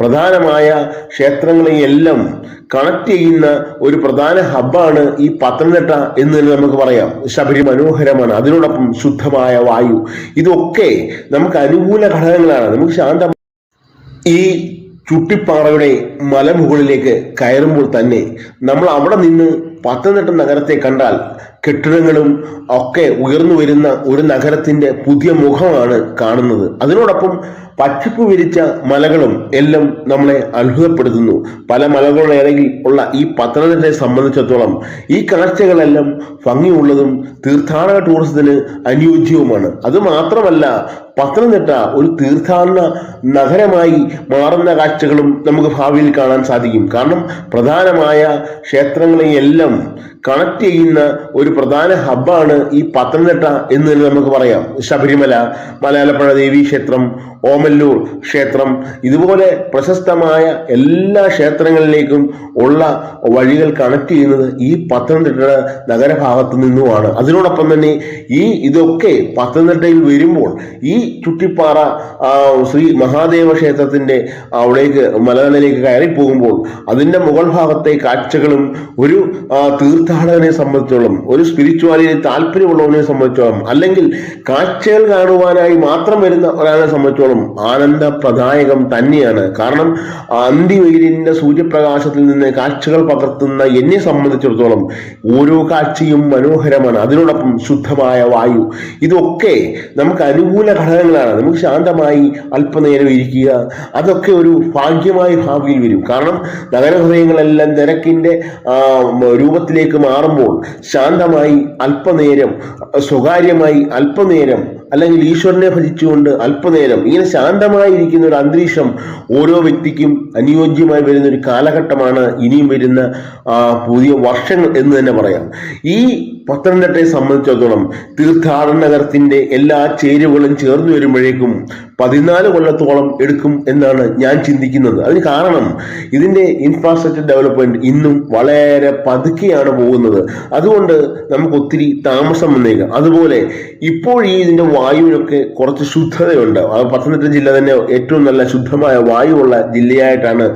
പ്രധാനമായ ക്ഷേത്രങ്ങളെയെല്ലാം കണക്ട് ചെയ്യുന്ന ഒരു പ്രധാന ഹബ്ബാണ് ഈ പത്തനംതിട്ട എന്ന് തന്നെ നമുക്ക് പറയാം. ശബരി മനോഹരമാണ് അതിനോടൊപ്പം ശുദ്ധമായ വായു. ഇതൊക്കെ നമുക്ക് അനുകൂല ഘടകങ്ങളാണ്. നമുക്ക് ശാന്ത ഈ ചുട്ടിപ്പാറയുടെ മലമുകളിലേക്ക് കയറുമ്പോൾ തന്നെ നമ്മൾ അവിടെ നിന്ന് പത്തനംതിട്ട നഗരത്തെ കണ്ടാൽ കെട്ടിടങ്ങളും ഒക്കെ ഉയർന്നു വരുന്ന ഒരു നഗരത്തിന്റെ പുതിയ മുഖമാണ് കാണുന്നത്. അതിനോടൊപ്പം പച്ചപ്പ് വിരിച്ച മലകളും എല്ലാം നമ്മളെ അത്ഭുതപ്പെടുത്തുന്നു. പല മലകളുടെ ഇടയിൽ ഉള്ള ഈ പത്തനംതിട്ടയെ സംബന്ധിച്ചിടത്തോളം ഈ കാഴ്ചകളെല്ലാം ഭംഗിയുള്ളതും തീർത്ഥാടന ടൂറിസത്തിന് അനുയോജ്യവുമാണ്. അത് മാത്രമല്ല പത്തനംതിട്ട ഒരു തീർത്ഥാടന നഗരമായി മാറുന്ന കാഴ്ചകളും നമുക്ക് ഭാവിയിൽ കാണാൻ സാധിക്കും. കാരണം പ്രധാനമായ ക്ഷേത്രങ്ങളെയെല്ലാം കണക്ട് ചെയ്യുന്ന ഒരു പ്രധാന ഹബ്ബാണ് ഈ പത്തനംതിട്ട എന്ന് തന്നെ നമുക്ക് പറയാം. ശബരിമല മലയാളപ്പുഴ ദേവീ ക്ഷേത്രം ഓമല്ലൂർ ക്ഷേത്രം ഇതുപോലെ പ്രശസ്തമായ എല്ലാ ക്ഷേത്രങ്ങളിലേക്കും ഉള്ള വഴികൾ കണക്ട് ചെയ്യുന്നത് ഈ പത്തനംതിട്ട നഗരഭാഗത്തു നിന്നുമാണ്. അതിനോടൊപ്പം തന്നെ ഈ ഇതൊക്കെ പത്തനംതിട്ടയിൽ വരുമ്പോൾ ഈ ചുട്ടിപ്പാറ ശ്രീ മഹാദേവ ക്ഷേത്രത്തിന്റെ അവിടേക്ക് മലനിലയിലേക്ക് കയറി പോകുമ്പോൾ അതിന്റെ മുകൾ ഭാഗത്തെ കാഴ്ചകളും ഒരു തീർത്ഥാടകനെ സംബന്ധിച്ചോളം ഒരു സ്പിരിച്വാലിറ്റി താല്പര്യമുള്ളവനെ സംബന്ധിച്ചോളം അല്ലെങ്കിൽ കാഴ്ചകൾ കാണുവാനായി മാത്രം വരുന്ന ഒരാളെ സംബന്ധിച്ചോളം ആനന്ദപ്രദായകം തന്നെയാണ്. കാരണം അന്തിവെയിലിന്റെ സൂര്യപ്രകാശത്തിൽ നിന്ന് കാഴ്ചകൾ പകർത്തുന്ന എന്നെ സംബന്ധിച്ചിടത്തോളം ഓരോ കാഴ്ചയും മനോഹരമാണ്. അതിനോടൊപ്പം ശുദ്ധമായ വായു. ഇതൊക്കെ നമുക്ക് അനുകൂല ഘടകങ്ങളാണ് നമുക്ക് ശാന്തമായി അല്പനേരം ഇരിക്കുക. അതൊക്കെ ഒരു ഭാഗ്യമായ ഭാവിയിൽ വരും. കാരണം നഗരഹൃദയങ്ങളെല്ലാം തിരക്കിന്റെ ആ, രൂപത്തിലേക്ക് മാറുമ്പോൾ ശാന്തമായി അല്പനേരം സ്വകാര്യമായി അല്പനേരം അല്ലെങ്കിൽ ഈശ്വരനെ ഭജിച്ചുകൊണ്ട് അല്പനേരം ഇങ്ങനെ ശാന്തമായി ഇരിക്കുന്ന ഒരു അന്തരീക്ഷം ഓരോ വ്യക്തിക്കും അനുയോജ്യമായി വരുന്ന ഒരു കാലഘട്ടമാണ് ഇനിയും വരുന്ന പുതിയ വർഷങ്ങൾ എന്ന് തന്നെ പറയാം. ഈ പത്തനംതിട്ടയെ സംബന്ധിച്ചിടത്തോളം തീർത്ഥാടന നഗരത്തിന്റെ എല്ലാ ചേരുവകളും ചേർന്നു വരുമ്പോഴേക്കും പതിനാല് കൊല്ലത്തോളം എടുക്കും എന്നാണ് ഞാൻ ചിന്തിക്കുന്നത്. അതിന് കാരണം ഇതിന്റെ ഇൻഫ്രാസ്ട്രക്ചർ ഡെവലപ്മെന്റ് ഇന്നും വളരെ പതുക്കെയാണ് പോകുന്നത്. അതുകൊണ്ട് നമുക്ക് ഒത്തിരി താമസം വന്നേക്കാം. അതുപോലെ ഇപ്പോൾ ഈ ഇതിന്റെ വായുവിനൊക്കെ കുറച്ച് ശുദ്ധതയുണ്ട്. പത്തനംതിട്ട ജില്ല തന്നെ ഏറ്റവും നല്ല ശുദ്ധമായ വായുവുള്ള ജില്ലയായിട്ടാണ്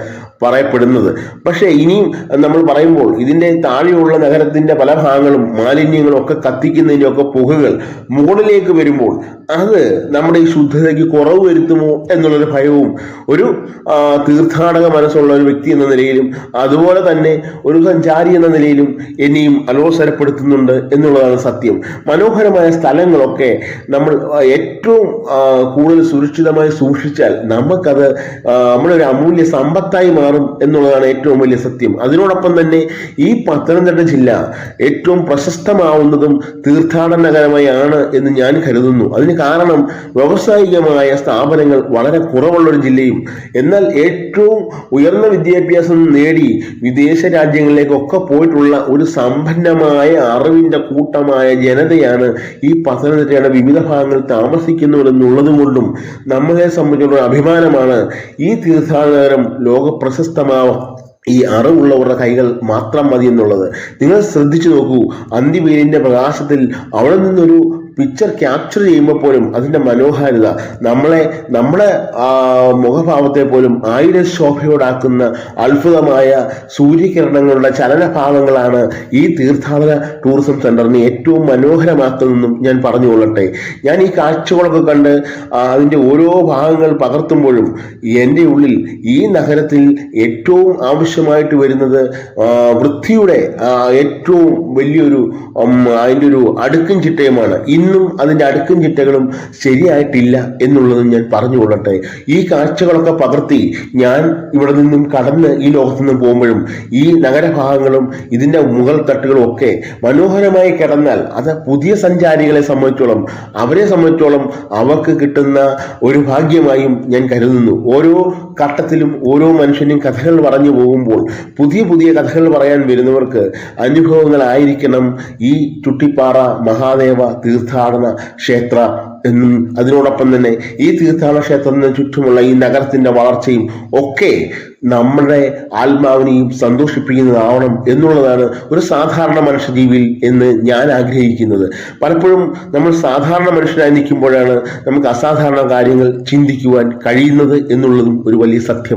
പറയപ്പെടുന്നത്. പക്ഷേ ഇനിയും നമ്മൾ പറയുമ്പോൾ ഇതിന്റെ താഴെയുള്ള നഗരത്തിന്റെ പല ഭാഗങ്ങളും മാലിന്യങ്ങളും ഒക്കെ കത്തിക്കുന്നതിന്റെയൊക്കെ പുകകൾ മുകളിലേക്ക് വരുമ്പോൾ അത് നമ്മുടെ ഈ ശുദ്ധതയ്ക്ക് കുറവ് വരുത്തുമോ എന്നുള്ളൊരു ഭയവും ഒരു തീർത്ഥാടക മനസ്സുള്ള ഒരു വ്യക്തി എന്ന നിലയിലും അതുപോലെ തന്നെ ഒരു സഞ്ചാരി എന്ന നിലയിലും എന്നെയും അലോസരപ്പെടുത്തുന്നുണ്ട് എന്നുള്ളതാണ് സത്യം. മനോഹരമായ സ്ഥലങ്ങളൊക്കെ നമ്മൾ ഏറ്റവും കൂടുതൽ സുരക്ഷിതമായി സൂക്ഷിച്ചാൽ നമുക്കത് നമ്മുടെ ഒരു അമൂല്യ സമ്പത്തായി എന്നുള്ളതാണ് ഏറ്റവും വലിയ സത്യം. അതിനോടൊപ്പം തന്നെ ഈ പത്തനംതിട്ട ജില്ല ഏറ്റവും പ്രശസ്തമാവുന്നതും തീർത്ഥാടന നഗരമായാണ് എന്ന് ഞാൻ കരുതുന്നു. അതിന് കാരണം വ്യാവസായികമായ സ്ഥാപനങ്ങൾ വളരെ കുറവുള്ള ഒരു ജില്ലയും എന്നാൽ ഏറ്റവും ഉയർന്ന വിദ്യാഭ്യാസം നേടി വിദേശ രാജ്യങ്ങളിലേക്കൊക്കെ പോയിട്ടുള്ള ഒരു സമ്പന്നമായ അറിവിന്റെ കൂട്ടമായ ജനതയാണ് ഈ പത്തനംതിട്ടയുടെ വിവിധ ഭാഗങ്ങളിൽ താമസിക്കുന്നവരെന്നുള്ളത് കൊണ്ടും നമ്മളെ സംബന്ധിച്ചുള്ള അഭിമാനമാണ് ഈ തീർത്ഥാടന നഗരം ലോക പ്രശസ്തമാവാം. ഈ അറിവുള്ളവരുടെ കൈകൾ മാത്രം മതി എന്നുള്ളത് നിങ്ങൾ ശ്രദ്ധിച്ചു നോക്കൂ. അന്തിവേലിന്റെ പ്രകാശത്തിൽ അവിടെ നിന്നൊരു പിക്ചർ ക്യാപ്ചർ ചെയ്യുമ്പോൾ പോലും അതിന്റെ മനോഹാരിത നമ്മളെ നമ്മുടെ മുഖഭാവത്തെ പോലും ആയിര ശോഭയോടാക്കുന്ന അത്ഭുതമായ സൂര്യകിരണങ്ങളുടെ ചലനഭാവങ്ങളാണ് ഈ തീർത്ഥാടന ടൂറിസം സെന്ററിനെ ഏറ്റവും മനോഹരമാക്കുന്നതെന്നും ഞാൻ പറഞ്ഞുകൊള്ളട്ടെ. ഞാൻ ഈ കാഴ്ചകളൊക്കെ കണ്ട് അതിന്റെ ഓരോ ഭാഗങ്ങൾ പകർത്തുമ്പോഴും എന്റെ ഉള്ളിൽ ഈ നഗരത്തിൽ ഏറ്റവും ആവശ്യമായിട്ട് വരുന്നത് വൃത്തിയുടെ ഏറ്റവും വലിയൊരു അതിന്റെ ഒരു അടുക്കും ചിട്ടയുമാണ്. ഇന്നും അതിന്റെ അടുക്കും ചിട്ടകളും ശരിയായിട്ടില്ല എന്നുള്ളതും ഞാൻ പറഞ്ഞുകൊള്ളട്ടെ ഈ കാഴ്ചകളൊക്കെ പകർത്തി ഞാൻ ഇവിടെ നിന്നും കടന്ന് ഈ ലോകത്തു നിന്നും പോകുമ്പോഴും ഈ നഗരഭാഗങ്ങളും ഇതിന്റെ മുകൾ തട്ടുകളും ഒക്കെ മനോഹരമായി കിടന്നാൽ അത് പുതിയ സഞ്ചാരികളെ സംബന്ധിച്ചോളം അവരെ സംബന്ധിച്ചോളം അവർക്ക് കിട്ടുന്ന ഒരു ഭാഗ്യമായും ഞാൻ കരുതുന്നു. ഓരോ ഘട്ടത്തിലും ഓരോ മനുഷ്യനും കഥകൾ പറഞ്ഞു പോകുമ്പോൾ പുതിയ പുതിയ കഥകൾ പറയാൻ വരുന്നവർക്ക് അനുഭവങ്ങളായിരിക്കണം ഈ ചുട്ടിപ്പാറ മഹാദേവ തീർത്ഥാടന ക്ഷേത്ര എന്നും അതിനോടൊപ്പം തന്നെ ഈ തീർത്ഥാടന ക്ഷേത്രത്തിന് ചുറ്റുമുള്ള ഈ നഗരത്തിന്റെ വളർച്ചയും ഒക്കെ നമ്മുടെ ആത്മാവിനെയും സന്തോഷിപ്പിക്കുന്നതാവണം എന്നുള്ളതാണ് ഒരു സാധാരണ മനുഷ്യജീവിയിൽ എന്ന് ഞാൻ ആഗ്രഹിക്കുന്നത്. പലപ്പോഴും നമ്മൾ സാധാരണ മനുഷ്യനായി നിൽക്കുമ്പോഴാണ് നമുക്ക് അസാധാരണ കാര്യങ്ങൾ ചിന്തിക്കുവാൻ കഴിയുന്നത് എന്നുള്ളതും ഒരു വലിയ സത്യമാണ്.